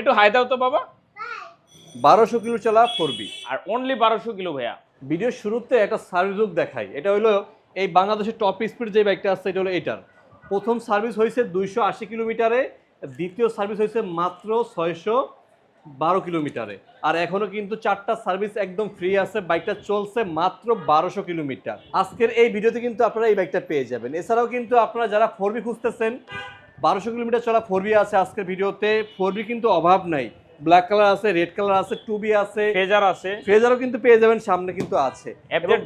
একটু হাই দাও তো বাবা। বারোশো কিলো চালা ফোর আর অনলি বারোশো কিলো ভাইয়া। ভিডিওর শুরুতে একটা সার্ভিস বুক দেখাই। এটা হলো এই বাংলাদেশের টপ স্পিড যে বাইকটা আছে এটা হলো এটার। প্রথম সার্ভিস হয়েছে দুইশো আশি কিলোমিটারে দ্বিতীয় সার্ভিস হয়েছে মাত্র ছয়শো বারো কিলোমিটারে। আর এখনও কিন্তু চারটা সার্ভিস একদম ফ্রি আছে বাইকটা চলছে মাত্র বারোশো কিলোমিটার। আজকের এই ভিডিওতে কিন্তু আপনারা এই বাইকটা পেয়ে যাবেন। এছাড়াও কিন্তু আপনারা যারা ফোর বি খুঁজতেছেন বারোশো কিলোমিটার চলা ফোর বি আছে আজকের ভিডিওতে। ফোর বি কিন্তু অভাব নাই। ব্ল্যাক কালার আছে রেড কালার আছে টু বি আছে। ফেজার আছে। ফ্রেজারও কিন্তু পেয়ে যাবেন সামনে কিন্তু আছে।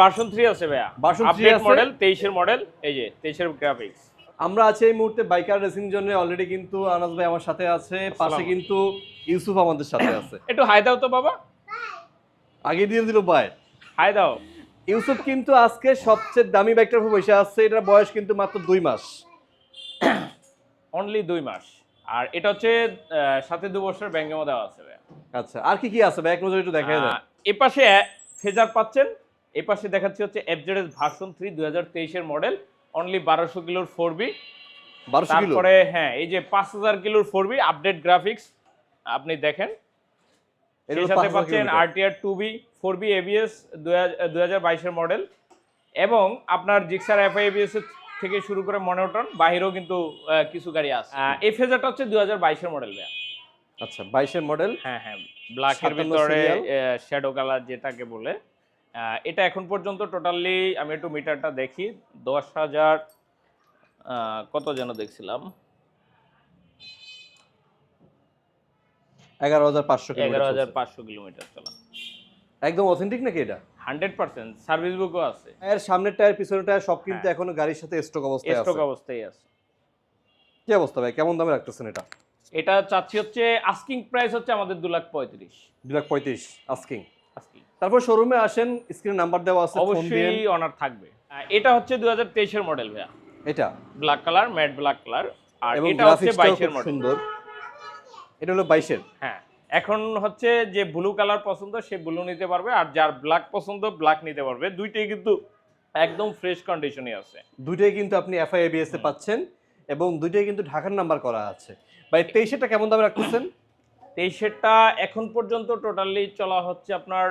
ভার্সন 3 আছে ভাইয়া। Version 3 আছে। মডেল 23 এর মডেল এই যে 23 এর গ্রাফিক্স আমরা আছি এই মুহূর্তে বাইকার রেসিং জন্য। অলরেডি কিন্তু আনাস ভাই আমার সাথে আছে। পাশে কিন্তু ইউসুফ আমাদের সাথে আছে। একটু হাই দাও তো বাবা। আগে দিয়ে দিল বাই হাই দাও। ইউসুফ কিন্তু আজকে সবচেয়ে দামি বাইকটার উপর বসে আসছে এটার বয়স কিন্তু মাত্র দুই মাস। অনলি দুই মাস। আর এটা হচ্ছে সাথে দু বছর ব্যাংক দেওয়া আছে আচ্ছা আর কি কি আছে এক নজর একটু দেন। আহ, এ পাশে ফেজার পাচ্ছেন। এ পাশে দেখাচ্ছি হচ্ছে এফজেডএস ভার্সন থ্রি হাজার তেইশের মডেল অনলি বারোশো কিলোর ফোর বি তারপরে হ্যাঁ এই যে পাঁচ হাজার কিলোর ফোর বি আপডেট গ্রাফিক্স আপনি দেখেন। সেই সাথে পাচ্ছেন। RTR two B four B ABS দুই হাজার বাইশের মডেল এবং আপনার জিক্সার এফআই এবিএস থেকে শুরু করে মনোটন বাহিরেও কিন্তু কিছু গাড়ি আছে। এই ফেজারটা হচ্ছে দুই হাজার বাইশের মডেল ভাইয়া। আচ্ছা বাইশের মডেল হ্যাঁ হ্যাঁ ব্ল্যাকের ভিতরে শ্যাডো কালার যেটাকে বলে। এটা এখন পর্যন্ত টোটালি আমি একটু মিটারটা দেখি। দশ হাজার আহ, কত যেন দেখছিলাম। এগারো হাজার পাঁচশো এগারো হাজার পাঁচশো কিলোমিটার চলা। একদম অথেন্টিক নাকি এটা? হান্ড্রেড পার্সেন্ট সার্ভিস বুকও আছে। এর সামনের টায়ার পিছনের টায়ার সব কিন্তু হ্যাঁ। এখনও গাড়ির সাথে স্টক অবস্থায় স্টক অবস্থায় আছে। কি অবস্থা ভাই? কেমন দামে রাখতেছেন এটা? এটা চাচ্ছি হচ্ছে আস্কিং প্রাইস হচ্ছে আমাদের দু লাখ পঁয়ত্রিশ। দুই লাখ পঁয়ত্রিশ আস্কিং তারপর শোরুমে আসেন স্ক্রিনে নাম্বার দেওয়া আছে অবশ্যই অনার থাকবে। এটা হচ্ছে দু হাজার তেইশের মডেল ভাইয়া। এটা? Black colour matte black colour আর এটা হচ্ছে বাইশের মডেল সুন্দর। এটা হলো বাইশের? হ্যাঁ। এখন হচ্ছে যে ব্লু কালার পছন্দ সে ব্লু নিতে পারবে। আর যার ব্ল্যাক পছন্দ ব্ল্যাক নিতে পারবে। দুইটাই কিন্তু একদম ফ্রেশ কন্ডিশনে আছে। দুইটাই কিন্তু আপনি এফআইএবিএস এ পাচ্ছেন এবং দুইটাই কিন্তু ঢাকার নাম্বার করা আছে। ভাই তেইশেরটা কেমন দামে রাখতেছেন? তেইশেরটা এখন পর্যন্ত টোটালি চলা হচ্ছে আপনার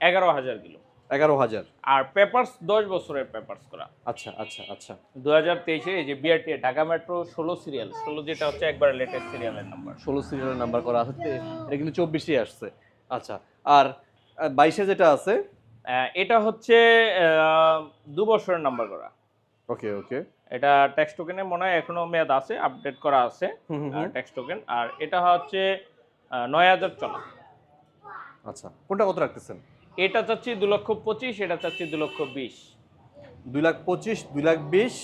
এগারো হাজার কিলো। এগারো হাজার। আর পেপারস দশ বছরের পেপারস করা। আচ্ছা আচ্ছা আচ্ছা। দু হাজার তেইশে এই যে বিআরটি ঢাকা মেট্রো ষোলো সিরিয়াল। ষোলো যেটা হচ্ছে একবার লেটেস্ট সিরিয়ালের নাম্বার ষোলো সিরিয়ালের নাম্বার করা আছে। এটা কিন্তু চব্বিশে আসছে। আচ্ছা আর বাইশে যেটা আছে? এটা হচ্ছে দু বছরের নাম্বার করা। ওকে ওকে। এটা ট্যাক্স টোকেনে মনে হয় এখনও মেয়াদ আছে আপডেট করা আছে। ট্যাক্স টোকেন আর এটা হচ্ছে নয় হাজার চলা আচ্ছা কোনটা কত রাখতেছেন? এটা চাচ্ছি দু লক্ষ পঁচিশ এটা চাচ্ছি দু লক্ষ বিশ। দুই লাখ পঁচিশ দুই লাখ বিশ।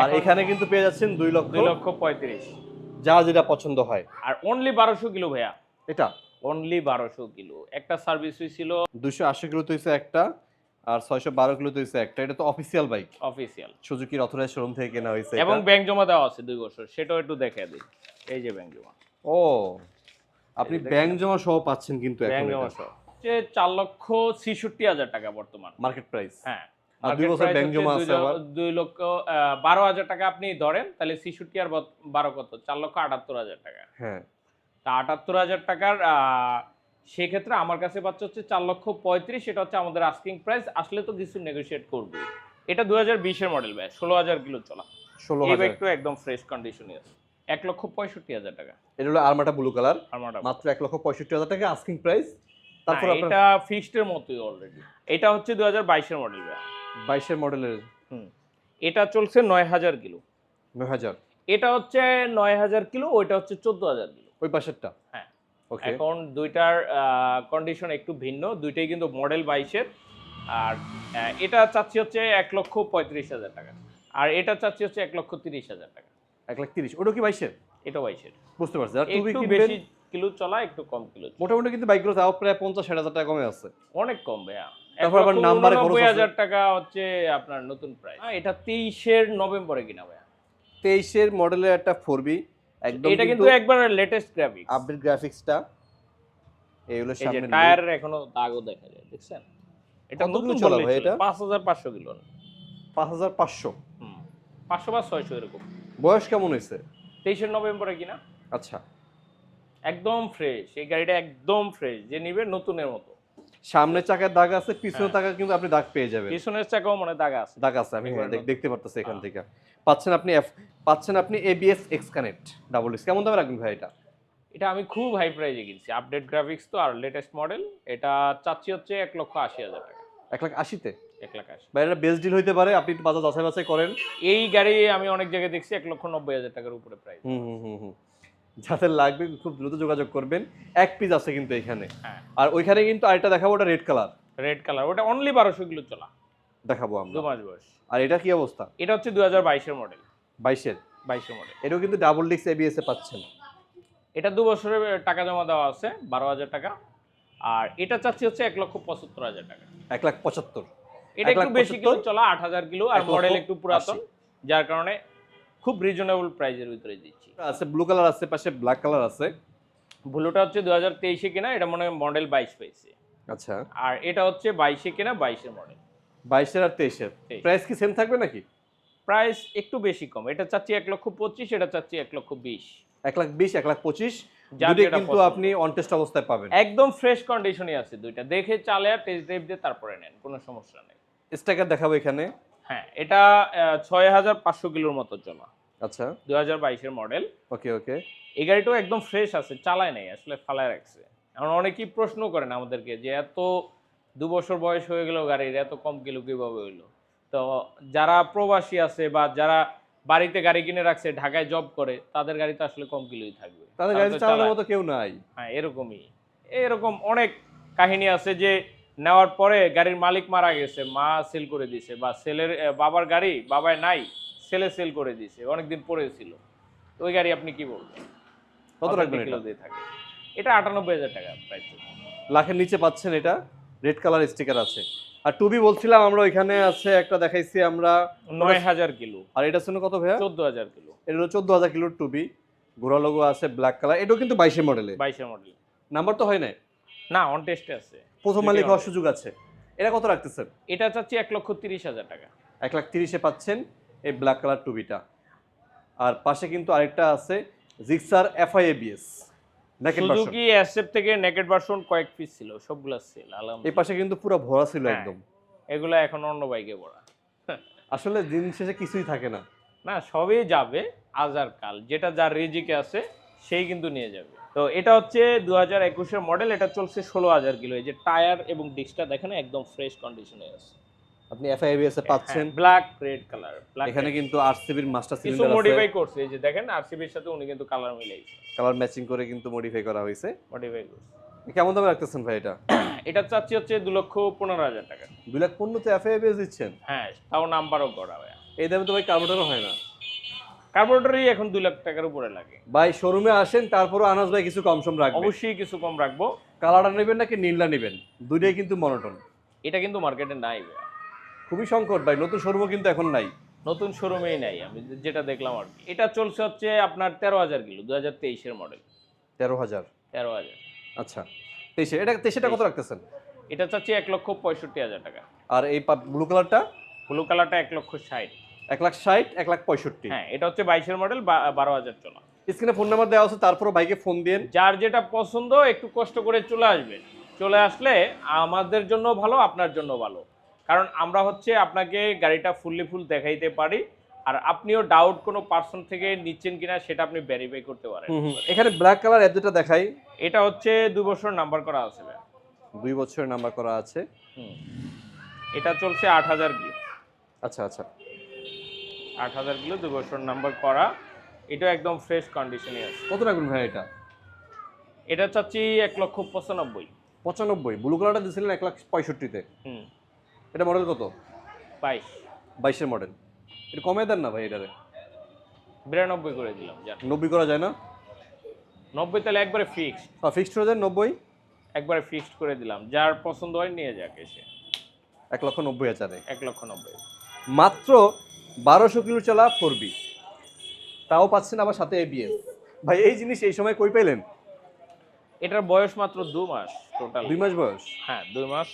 আর এখানে কিন্তু পেয়ে যাচ্ছেন দুই লক্ষ। দুই লক্ষ পঁয়ত্রিশ। যা যেটা পছন্দ হয়। আর অনলি বারোশো কিলো ভাইয়া। এটা? অনলি বারোশো কিলো। একটা সার্ভিস হয়েছিল দুশো আশি কিলো হয়েছে একটা আর ছয়শো বারো কিলো হয়েছে একটা। এটা তো অফিসিয়াল বাইক অফিসিয়াল সুজুকির অথরাইজ শোরুম থেকে কেনা হয়েছে এবং। ব্যাংক জমা দেওয়া আছে দুই বছর। সেটাও একটু দেখে দিই। এই যে ব্যাংক জমা। ও আপনি ব্যাংক জমা সহ পাচ্ছেন কিন্তু ব্যাংক জমা সহ। হচ্ছে চার লক্ষ ছিষট্টি হাজার টাকা বর্তমান। মার্কেট প্রাইস হ্যাঁ দুই বছর ব্যাংক জমা আছে আবার। দুই লক্ষ বারো হাজার টাকা আপনি ধরেন তাহলে ছিষট্টি আর বারো কত? চার লক্ষ আটাত্তর হাজার টাকা। হ্যাঁ। তা আটাত্তর হাজার টাকার সেক্ষেত্রে আমার কাছে পাচ্ছে হচ্ছে চার লক্ষ পঁয়ত্রিশ সেটা হচ্ছে আমাদের আস্কিং প্রাইস আসলে তো কিছু নেগোশিয়েট করবে। এটা দু হাজার বিশের মডেল ভাই ষোলো হাজার কিলো চলা। ষোলো হাজার। ব্যাগটা একদম ফ্রেশ কন্ডিশনে আছে। এক লক্ষ পঁয়ষট্টি হাজার টাকা। এটা হলো আরমাটা ব্লু কালার আমার মাত্র এক লক্ষ পঁয়ষট্টি হাজার টাকা আস্কিং প্রাইস তারপর এটা ফিক্সডের মতোই অলরেডি এটা হচ্ছে দু হাজার বাইশের মডেল ভাই বাইশের মডেলের হুম। এটা চলছে নয় হাজার কিলো। নয় হাজার? এটা হচ্ছে নয় হাজার কিলো ওইটা হচ্ছে চোদ্দ হাজার কিলো। ওই পাশেরটা? হ্যাঁ। ওকে এখন দুইটার কন্ডিশন একটু ভিন্ন দুইটাই কিন্তু মডেল বাইশের। আর আহ, এটা চাচ্ছি হচ্ছে এক লক্ষ পঁয়ত্রিশ হাজার টাকা। আর এটা চাচ্ছি হচ্ছে এক লক্ষ তিরিশ হাজার টাকা। এক লাখ তিরিশ। ওটা কি বাইশের? এটা বাইশের। বুঝতে পারছি। আর তুমি বেশি কিলো চলা একটু কম কিলো মোটামুটি কিন্তু বাইকগুলো তাও প্রায় পঞ্চাশ ষাট হাজার টাকা কমে আছে। অনেক কম ভাইয়া। তারপর আবার নাম্বারে খরচ হাজার টাকা হচ্ছে আপনার নতুন প্রাইস এটা তেইশের নভেম্বরে কিনা ভাইয়া। তেইশের মডেলের একটা ফোর বি একদম এটা কিন্তু একবার লেটেস্ট গ্রাফিক্স আপডেট গ্রাফিক্সটা এইগুলো সামনে টায়ারের এখনও দাগও দেখা যায় দেখছেন? এটা কত কিলো নতুন চলা ভাই এটা? পাঁচ হাজার পাঁচশো কিলো। পাঁচ হাজার পাঁচশো। হুম পাঁচশো বা ছয়শো এরকম। বয়স কেমন হয়েছে? তেইশে নভেম্বরে কিনা। আচ্ছা। একদম ফ্রেশ এই গাড়িটা একদম ফ্রেশ যে নিবে নতুনের মতো। সামনের চাকার দাগ আছে পিছনের হ্যাঁ। চাকা কিন্তু আপনি দাগ পেয়ে যাবেন। পিছনের চাকাও মনে দাগ আছে। দাগ আছে আমি। দেখতে পারতেছি এখান হ্যাঁ। থেকে। পাচ্ছেন আপনি পাচ্ছেন আপনি ABS X connect double disc কেমন দামে রাখবেন ভাই এটা? এটা আমি খুব হাই প্রাইজে কিনছি। আপডেট গ্রাফিক্স তো আর লেটেস্ট মডেল এটা চাচ্ছি হচ্ছে এক লক্ষ আশি হাজার টাকা। এক লাখ আশিতে? এক লাখ আশি। বা এটা বেস্ট ডিল হইতে পারে আপনি একটু বাজার যাচাই বাছাই করেন। এই গাড়ি আমি অনেক জায়গায় দেখছি এক লক্ষ নব্বই হাজার টাকার উপরে প্রাইস হুম হুম হুম। যাদের লাগবে খুব দ্রুত যোগাযোগ করবেন। এক পিস আছে কিন্তু এখানে। হ্যাঁ। আর ওইখানে কিন্তু আরেকটা দেখাবো ওটা রেড কালার রেড কালার ওটা অনলি বারোশো কিলো চলা। দেখাবো দু মাস বয়স। আর এটা কি অবস্থা? এটা হচ্ছে দু হাজার বাইশের মডেল বাইশের? বাইশের মডেল এটাও কিন্তু ডাবল ডিস্ক এবিএস এ পাচ্ছেন। এটা দু বছরের টাকা জমা দেওয়া আছে বারো হাজার টাকা। আর এটা চাচ্ছি হচ্ছে এক লক্ষ পঁচাত্তর হাজার টাকা। এক লাখ পঁচাত্তর। এটা একটু বেশি কিলো চলা আট হাজার কিলো আর মডেল একটু পুরাতন। যার কারণে খুব রিজনেবল প্রাইজের ভিতরে দিচ্ছি। আছে ব্লু কালার আছে পাশে ব্ল্যাক কালার আছে। ব্লুটা হচ্ছে দু হাজার তেইশে কেনা এটা মনে হয় মডেল বাইশ পেয়েছে। আচ্ছা। আর এটা হচ্ছে বাইশে কেনা বাইশের মডেল বাইশের আর তেইশের। প্রাইস কি সেম থাকবে নাকি? প্রাইস একটু বেশি কম। এটা চাচ্ছি এক লক্ষ পঁচিশ এটা চাচ্ছি এক লক্ষ বিশ। এক লাখ বিশ এক লাখ পঁচিশ। কিন্তু আপনি অনটেস্ট অবস্থায় পাবেন। একদম ফ্রেশ কন্ডিশনে আছে দুইটা। দেখে চালে আর টেস্ট ড্রাইভ দিয়ে তারপরে নেন কোনো সমস্যা নেই। স্টাইকার দেখাবো এখানে। হ্যাঁ এটা ছয় হাজার পাঁচশো কিলোর মতো চলা আচ্ছা। দু হাজার বাইশের মডেল। ওকে ওকে। এই গাড়িটাও একদম ফ্রেশ আছে চালায় নাই আসলে ফালায় রাখছে। এখন অনেকেই প্রশ্ন করেন আমাদেরকে যে এত দু বছর বয়স হয়ে গেল গাড়ির এত কম কিলো কীভাবে হইল? তো যারা প্রবাসী আছে বা যারা বাড়িতে গাড়ি কিনে রাখছে ঢাকায় জব করে তাদের গাড়ি তো আসলে কম কিলোই থাকবে। তাদের গাড়ি চালানোর মতো কেউ নাই। হ্যাঁ এরকমই। এরকম অনেক কাহিনী আছে যে নেওয়ার পরে গাড়ির মালিক মারা গেছে মা সেল করে দিছে বা সেলের বাবার গাড়ি বাবায় নাই ছেলে সেল করে দিছে অনেকদিন পরে ছিল। তো ওই গাড়ি আপনি কি বলবেন? কত রাখবেন কিলো দিয়ে থাকে। এটা আটানব্বই হাজার টাকা প্রাইস লাখের নিচে পাচ্ছেন এটা রেড কালার স্টিকার আছে। আর টুবি বলছিলাম আমরা ওইখানে আছে একটা দেখাইছি আমরা নয় হাজার কিলো। আর এটার জন্য কত ভাইয়া? চোদ্দ হাজার কিলো। এটা হলো চোদ্দ হাজার কিলোর টুবি ঘোরা লোগো আছে ব্ল্যাক কালার এটাও কিন্তু বাইশে মডেলে বাইশের মডেল নাম্বার তো হয় নাই? না অন টেস্টে আছে। প্রথম মালিক হওয়ার সুযোগ আছে। এটা কত রাখতেছেন? এটা চাচ্ছি এক লক্ষ তিরিশ হাজার টাকা। এক লাখ তিরিশে পাচ্ছেন এই ব্ল্যাক কালার টুবিটা আর পাশে কিন্তু আরেকটা আছে জিক্সার এফআইএবিএস সুজুকি অ্যাসেপ থেকে ভার্সন কয়েক পিস ছিল সবগুলা সেল এই পাশে কিন্তু পুরো ভরা ছিল হ্যাঁ। একদম। এগুলা এখন অন্য বাইকে ভরা। আসলে দিন শেষে কিছুই থাকে না। না সবই যাবে আজ আর কাল। যেটা যার রেজিকে আছে সেই কিন্তু নিয়ে যাবে। তো এটা হচ্ছে দু হাজার একুশের মডেল এটা চলছে ষোলো হাজার কিলো। এই যে টায়ার এবং ডিস্কটা দেখেন একদম ফ্রেশ কন্ডিশনে আছে। আপনি এফআইএবিএস এ পাচ্ছেন। ব্ল্যাক রেড কালার এখানে কিন্তু আরসিবির মাস্টার সিলিন্ডার আছে। মডিফাই করছে এই যে দেখেন আরসিবির সাথে উনি কিন্তু কালার মিলাইছে। কালার ম্যাচিং করে কিন্তু মডিফাই করা হয়েছে। মডিফাই করছে। কেমন দামে রাখতেছেন ভাই এটা? এটা চাচ্ছি হচ্ছে দু লক্ষ পনেরো হাজার টাকা। দুই লাখ পনেরোতে এফআইএবিএস দিচ্ছেন? হ্যাঁ তাও নাম্বারও করা হয় এই দামে তো ভাই কার্বোটারও হয় না। কার্বোরেটরই এখন দুই লাখ টাকার উপরে লাগে। ভাই শোরুমে আসেন তারপরও আনাজ ভাই কিছু কম সম রাখবেন। অবশ্যই কিছু কম রাখব। কালারটা নেবেন নাকি নীলটা নেবেন? দুইটাই কিন্তু মনোটন এটা কিন্তু মার্কেটে নাই। খুবই সংকট ভাই নতুন শোরুমও কিন্তু এখন নাই। নতুন শোরুমেই নাই আমি যেটা দেখলাম আর কি। এটা চলছে হচ্ছে আপনার তেরো হাজার কিলো দু হাজার তেইশের মডেল তেরো হাজার। তেরো হাজার। আচ্ছা তেইশে এটা তেইশেটা কত রাখতেছেন? এটা চাচ্ছি এক লক্ষ পঁয়ষট্টি হাজার টাকা। আর এই ব্লু কালারটা ব্লু কালারটা এক লক্ষ ষাট। এক লাখ ষাট এক লাখ পঁয়ষট্টি। হ্যাঁ এটা হচ্ছে বাইশের মডেল বারো হাজার চলা। স্ক্রিনে ফোন নাম্বার দেওয়া আছে তারপরও বাইকে ফোন দিন। যার যেটা পছন্দ একটু কষ্ট করে চলে আসবেন চলে আসলে আমাদের জন্য ভালো আপনার জন্য ভালো। কারণ আমরা হচ্ছে আপনাকে গাড়িটা ফুললি ফুল দেখাইতে পারি আর আপনিও ডাউট কোনো পার্সন থেকে নিচ্ছেন কিনা সেটা আপনি ভেরিফাই করতে পারেন। এখানে ব্ল্যাক কালার অ্যাপ যেটা দেখাই। এটা হচ্ছে দু বছর নাম্বার করা আছে। দুই বছরের নাম্বার করা আছে। এটা চলছে আট হাজার আচ্ছা আচ্ছা। আট হাজার কিলো দু বছর নাম্বার করা। এটা একদম ফ্রেশ কন্ডিশনে আছে। কত রাখবেন ভাই এটা? এটা চাচ্ছি এক লক্ষ পঁচানব্বই। পঁচানব্বই। ব্লু কালারটা দিয়েছিলেন এক লাখ পঁয়ষট্টিতে। হুম। এটা মডেল কত? বাইশ। বাইশের মডেল এটা কমে দেন না ভাই এটারে? বিরানব্বই করে দিলাম নব্বই করা যায় না? নব্বই তাহলে একবারে ফিক্সড ফিক্সড হয়ে যায় নব্বই? একবারে ফিক্সড করে দিলাম। যার পছন্দ হয় নিয়ে যাক এসে। এক লক্ষ নব্বই হাজারে। এক লক্ষ নব্বই। মাত্র বারোশো কিলো চালা ফোরবি তাও পাচ্ছেন আবার সাথে এবিএস ভাই এই জিনিস এই সময় কই পেলেন এটার বয়স মাত্র দু মাস টোটাল দুই মাস বয়স? হ্যাঁ দুই মাস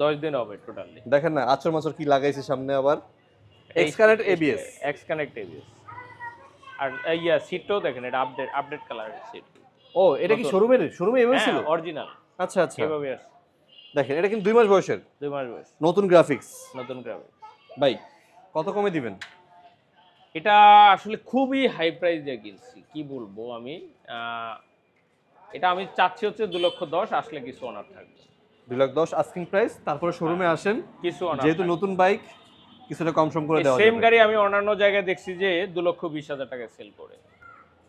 দশ দিন হবে টোটালি দেখেন না আচর মাচর কি লাগাইছে সামনে আবার? এক্সকারেট এবিএস এক্স কানেক্ট এবিএস আর ইয়া সিটটাও দেখেন এটা আপডেট আপডেট কালারের সিট ও এটা কি। শোরুমের শোরুমে এমন ছিল? অরিজিনাল আচ্ছা আচ্ছা। এভাবে দেখেন এটা কিন্তু দুই মাস বয়সের। দুই মাস বয়স। নতুন গ্রাফিক্স নতুন গ্রামে ভাই কত কমে দিবেন? এটা আসলে খুবই হাই প্রাইস দিয়ে কিনছি কি বলব আমি? এটা আমি চাচ্ছি হচ্ছে দু লক্ষ দশ আসলে কিছু অনার থাকবে। দু লাখ দশ আস্কিং প্রাইস তারপরে শোরুমে আসেন। কিছু অনার যেহেতু নতুন বাইক কিছুটা কম সম করে দেওয়া সেম গাড়ি আমি অন্যান্য জায়গায় দেখছি যে দু লক্ষ বিশ হাজার টাকা সেল করে।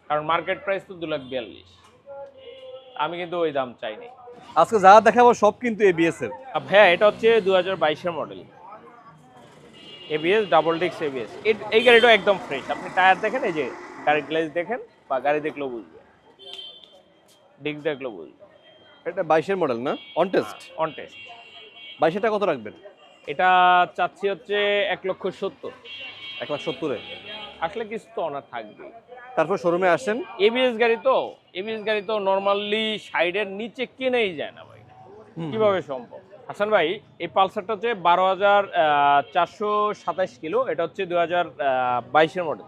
কারণ মার্কেট প্রাইস তো দু লাখ বিয়াল্লিশ। আমি কিন্তু ওই দাম চাইনি। আজকে যা দেখাবো সব কিন্তু এবিএস এর। ভাইয়া এটা হচ্ছে দু হাজার বাইশের মডেল এবিএস ডাবল ডিক্স এবিএস এই গাড়িটা একদম ফ্রেশ আপনি টায়ার দেখেন এই যে গাড়ির গ্লেজ দেখেন বা গাড়ি দেখলেও বুঝবে ডিক্স দেখলেও বুঝবে এটা বাইশের মডেল না? অন টেস্ট অন টেস্ট বাইশেটা কত রাখবেন? এটা চাচ্ছি হচ্ছে এক লক্ষ সত্তর। এক লাখ সত্তরে? আসলে কিছু তো অনার থাকবে তারপর শোরুমে আসেন। এবিএস গাড়ি তো এবিএস গাড়ি তো নর্মালি সাইডের নিচে কেনেই যায় না ভাই। কীভাবে সম্ভব? হাসান ভাই এই পালসারটা হচ্ছে বারো হাজার চারশো সাতাইশ কিলো এটা হচ্ছে দু হাজার বাইশের মডেল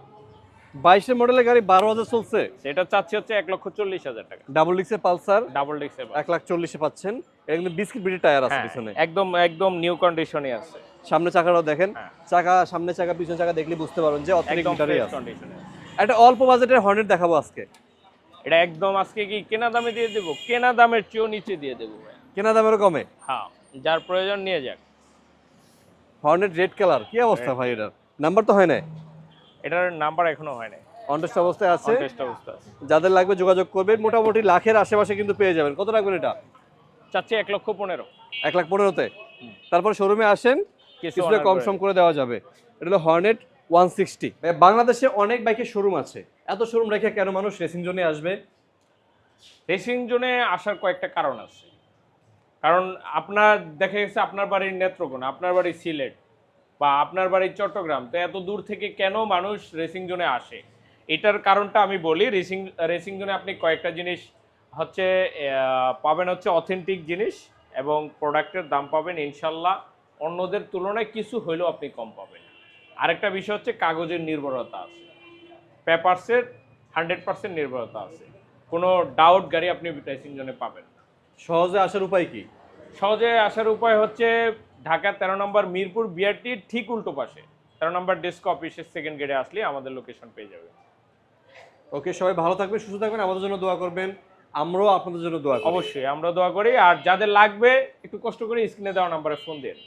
বাইশের মডেলের গাড়ি বারো হাজার চলছে? সেটা চাচ্ছি হচ্ছে এক লক্ষ চল্লিশ হাজার টাকা। ডাবল ডিক্সের পালসার? ডাবল ডিক্স এক লাখ চল্লিশে পাচ্ছেন। এটা কিন্তু বিস্কিট বিটি টায়ার আছে হ্যাঁ পিছনে। একদম একদম নিউ কন্ডিশনে আছে। সামনে চাকাটাও দেখেন। হ্যাঁ। চাকা সামনে চাকা পিছনে চাকা দেখলে বুঝতে পারবেন যে অত্যাধিক মিটারই আছে। একটা অল্প বাজেটের হর্নেট দেখাবো আজকে। এটা একদম আজকে কি কেনা দামে দিয়ে দেবো? কেনা দামের চেয়েও নিচে দিয়ে দেবো কেনা দামেরও কমে? হ্যাঁ। যার প্রয়োজন নিয়ে যাক। হর্নেট রেড কালার কি অবস্থা ভাই এটার? নাম্বার তো হয় না এটার নাম্বার এখনও হয় নাই। অনটেস্ট অবস্থায় আছে? টেস্ট অবস্থা আছে। যাদের লাগবে যোগাযোগ করবেন মোটামুটি লাখের আশেপাশে কিন্তু পেয়ে যাবেন। কত রাখবেন এটা? চাচ্ছি এক লক্ষ পনেরো। এক লাখ পনেরোতে? তারপর শোরুমে আসেন কিছু কিছুটা কম সম করে দেওয়া যাবে। এটা হলো হর্নেট ওয়ান সিক্সটি বাংলাদেশে অনেক বাইকের শোরুম আছে। এত শোরুম রেখে কেন মানুষ রেসিং জোনে আসবে? রেসিং জোনে আসার কয়েকটা কারণ আছে। কারণ আপনার, দেখা গেছে আপনার বাড়ির নেত্রকোনা, আপনার বাড়ি সিলেট বা আপনার বাড়ি চট্টগ্রাম, তো এত দূর থেকে কেন মানুষ রেসিং জোনে আসে? এটার কারণটা আমি বলি রেসিং রেসিং জোনে আপনি কয়েকটা জিনিস হচ্ছে পাবেন হচ্ছে অথেন্টিক জিনিস এবং প্রোডাক্টের দাম পাবেন ইনশাল্লাহ। অন্যদের তুলনায় কিছু হইলেও আপনি কম পাবেন। আরেকটা বিষয় হচ্ছে কাগজের নির্ভরতা আছে। পেপারসের হান্ড্রেড পার্সেন্ট নির্ভরতা আছে। কোনো ডাউট গাড়ি আপনি রেসিং জোনে পাবেন সহজে আসার উপায় কি? সহজে আসার উপায় হচ্ছে ঢাকার তেরো নম্বর মিরপুর বিআরটি ঠিক উল্টো পাশে। তেরো নম্বর ডেস্ক অফিসের সেকেন্ড গেটে আসলে আমাদের লোকেশন পেয়ে যাবে। ওকে সবাই ভালো থাকবেন সুস্থ থাকবেন আমাদের জন্য দোয়া করবেন। আমরাও আপনাদের জন্য দোয়া অবশ্যই আমরা দোয়া করি। আর যাদের লাগবে একটু কষ্ট করে স্ক্রিনে দেওয়া নাম্বারে ফোন দিন।